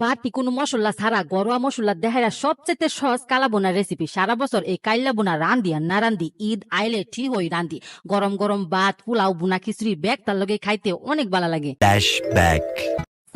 বাটি কোনো মশলা ছাড়া গরুয়া মশলা দেখাইরা সবচেয়ে সহজ কালা বোনা রেসিপি সারা বছর এই কাইলা বোনা রান্ধি আর না রান্ধি ঈদ, আইলে ঠিক হই রান্ধি গরম গরম ভাত, পোলাও বোনা খিচুড়ি, ব্যাগ, তার লগে খাইতে অনেক ভালো লাগে।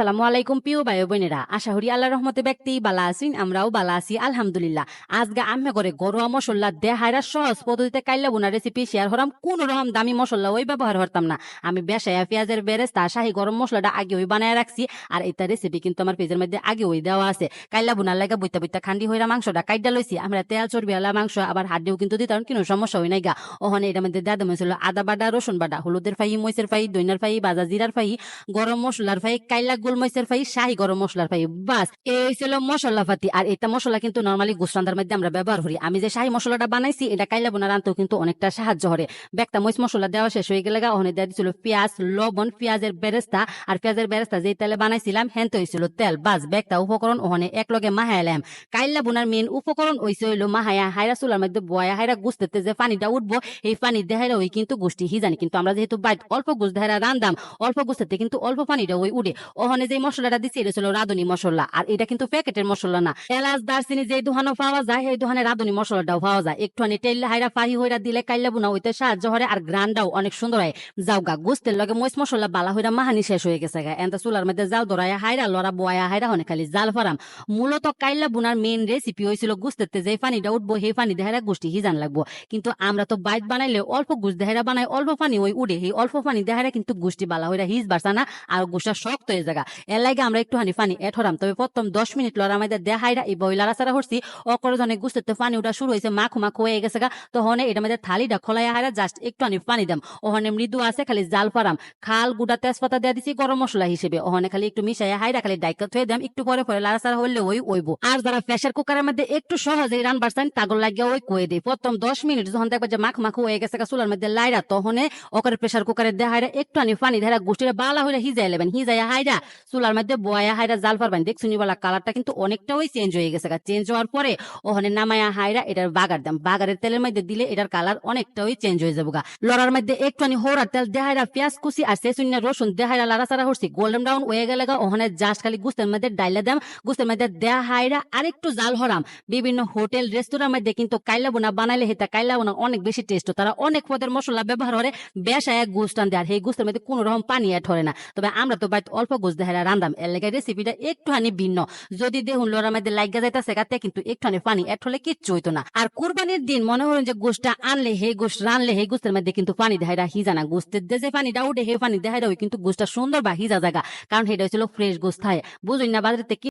Flashback. সালামু আলাইকুম, প্রিয় ভাই বোনেরা। আশা করি আল্লাহ রহমতে ব্যক্তি বালা আছেন, আমরাও বালা আছি, আলহামদুলিল্লাহ। আজকে আমি করে ঘরোয়া মশলা দেহাইরা সহজ পদ্ধতিতে কাইলা বোনা রেসিপি শেয়ার হরাম। কোন রকম দামি মশলা ওই ব্যবহার করতাম না। আমি বেসায়া পেঁয়াজের বেরেস্তা, শাহি গরম মশলাটা আগে ওই বানায় রাখছি, আর এটা রেসিপি কিন্তু আমার পেজের মধ্যে আগে ওই দেওয়া আছে। কাইলা বোনার লাগে বইতা বইতা খান্ডি হইরা মাংসটা কাইডা লইছি। আমরা তেল, চর্বি, আলা মাংস, আবার হাড্ডিও কিন্তু দিতাম কোনো সমস্যা হয় নাই গা। ওখানে এটার মধ্যে দাদা হয়েছিল আদা বাটা, রসুন বাটা, হলুদের ফাই মইসের ফাই দইনার ফাই বাজা জিরার ফাই গরম মশলার ফাই কাইলা গোলমরিচের ফাই শাহি গরম মশলার ফাই বাস। এই ছিল মশলা পাতি, আর এটা মশলা কিন্তু নর্মালি গুসরান্দার মধ্যে আমরা ব্যবহার করি। আমি যে শাহি মশলাটা বানাইছি, এটা কাইলা বোনার আনতেও কিন্তু অনেকটা সাহায্য করে। বেকটা মরিচ মশলা দেওয়া শেষ হয়ে গেলে ওখানে দেওয়া দিছিল পেঁয়াজ, লবণ, পেঁয়াজের বেরেস্তা। আর পেঁয়াজের বেরেস্তা যে তেলে বানাইছিলাম, হেনতে হয়েছিল তেল, বাস। বেকটা উপকরণ ওখানে এক লগে মাহাইলাম কাইলা বোনার মেন উপকরণ হইছে হইল মাহায়া হাইরা চুলার মধ্যে বয়া হাইরা গুছতে যে পানিটা উঠবো এই পানি দেহাইরা ওই কিন্তু গোষ্ঠী হিজানি কিন্তু আমরা যেহেতু বাইট অল্প গুছ দেহাইরা রান্দাম অল্প গুছতে কিন্তু অল্প পানিটা ওই উঠে। ওখানে যে মশলাটা দিচ্ছে এটা ছিল রাঁধুনি মশলা। আর এটা কিন্তু প্যাকেটের মশলা না। এলাচ, দারচিনি যে দোকানে পাওয়া যায়, সেই দোকানে রাঁধুনি মশলাটাও পাওয়া যায়। একটুখানি তেল হাইরা ফাহি হইরা দিলে কাইলা বুনা হইতে সাহায্য করে আর গ্রান্ডাও অনেক সুন্দর হয়। যাও গা, গুস্তের লগে মরিচ মশলা বালা হইরা মাহানি শেষ হয়ে গেছে গা। এনতা চুলার মধ্যে জাল ধরায় হাইরা লড়া বয়া হাইরা হনে খালি জাল ফারাম। মূলত কাইলা বুনার মেন রেসিপি হয়েছিল গুস্তেতে যে পানিটা উঠবো, সেই পানি দেহারা গোষ্ঠী হিজান লাগবো। কিন্তু আমরা তো বাইট বানাইলে অল্প গুছ দেহারা বানাই, অল্প পানি ওই উড়ে সেই অল্প পানি দেহারা কিন্তু গোষ্ঠী বালা হইরা হিজ বাড়ছে না, আর গোষ্ঠা শক্ত হয়ে জায়গা এর লাগে আমরা একটুখানি পানি এড হরাম। তবে প্রথম দশ মিনিট লড়া আমাদের দেহাইরা এই বইলারা সারা হরছি। অকর ধনে গুছতে পানি ওটা শুরু হয়েছে, মাখু মাখু হয়ে গেছে গা। তখন এটা আমাদের থালিটা খোলাই হারা জাস্ট একটুখানি পানি দাম। ওখানে মৃদু আছে, খালি জাল পারাম খাল, গুড়া তেজপাতা দেওয়া দিছি গরম মশলা হিসেবে। ওখানে খালি একটু মিশাই হাইরা খালি ডাইকা থয়ে দাম একটু পরে পরে লাড়া সারা হইলে ওই ওইব। আর যারা প্রেশার কুকারের মধ্যে একটু সহজে রান বাড়ছেন তাগর লাগিয়ে ওই কয়ে দেয় প্রথম দশ মিনিট যখন দেখবে যে মাখ মাখু হয়ে গেছে চুলার মধ্যে লাইরা, তখন ওকরে প্রেশার কুকারে দেয়া হাইরা একটু আনি পানি ধরা গোষ্ঠীরা বালা হইলে হিজাই লেবেন হিজাই হাইরা চুলার মধ্যে বয়া হাইরা জাল পারবেন। দেখছুনি বলা কালারটা কিন্তু অনেকটাই চেঞ্জ হয়ে গেছে চেঞ্জ হওয়ার পরে ওখানে নামায়া হাইরা এটার বাগার দাম বাগারের তেলের মধ্যে দিলে এটার কালার অনেকটাই চেঞ্জ হয়ে যাব গা লড়ার মধ্যে একটুখানি হোরার তেল দেহাইরা পেঁয়াজ কুচি আর সেসুনিয়া রসুন দেহাইরা লাড়া সারা হরছি গোল্ডেন ব্রাউন হয়ে গেলে গা, ওখানে জাস্ট খালি গুস্তের মধ্যে ডাইলা দাম। গুস্তের মধ্যে দেয়া হাইরা আরেকটু জাল হরাম। বিভিন্ন হোটেল, রেস্তোরাঁর মধ্যে কিন্তু কাইলা বোনা বানাইলে হেতা কাইলা বোনা অনেক বেশি টেস্ট তারা অনেক পদের মশলা ব্যবহার করে বেশায় গুস্টান দেয়। আর সেই গুস্তের মধ্যে কোনো রকম পানি অ্যাড হয় না। তবে আমরা তো বাইত অল্প গুছ দেহারা রান্দাম এর লেগে রেসিপিটা একটুখানি ভিন্ন। যদি দেখুন লোরার মধ্যে লাইগা যাইতেছে সেখাতে কিন্তু একটুখানি পানি এর হলে কিচ্ছু হইতো না। আর কোরবানির দিন মনে করেন যে গোষ্ঠটা আনলে হে গোষ্ঠ রানলে হে গোষ্ঠের মধ্যে কিন্তু পানি দেহাইরা হিজা না গোষ্ঠের যে পানিটা উঠে হে পানি ওই কিন্তু গোষ্ঠটা সুন্দর বা হিজা জায়গা। কারণ সেটা হয়েছিল ফ্রেশ গোস হয়। বুঝুন না বাজারে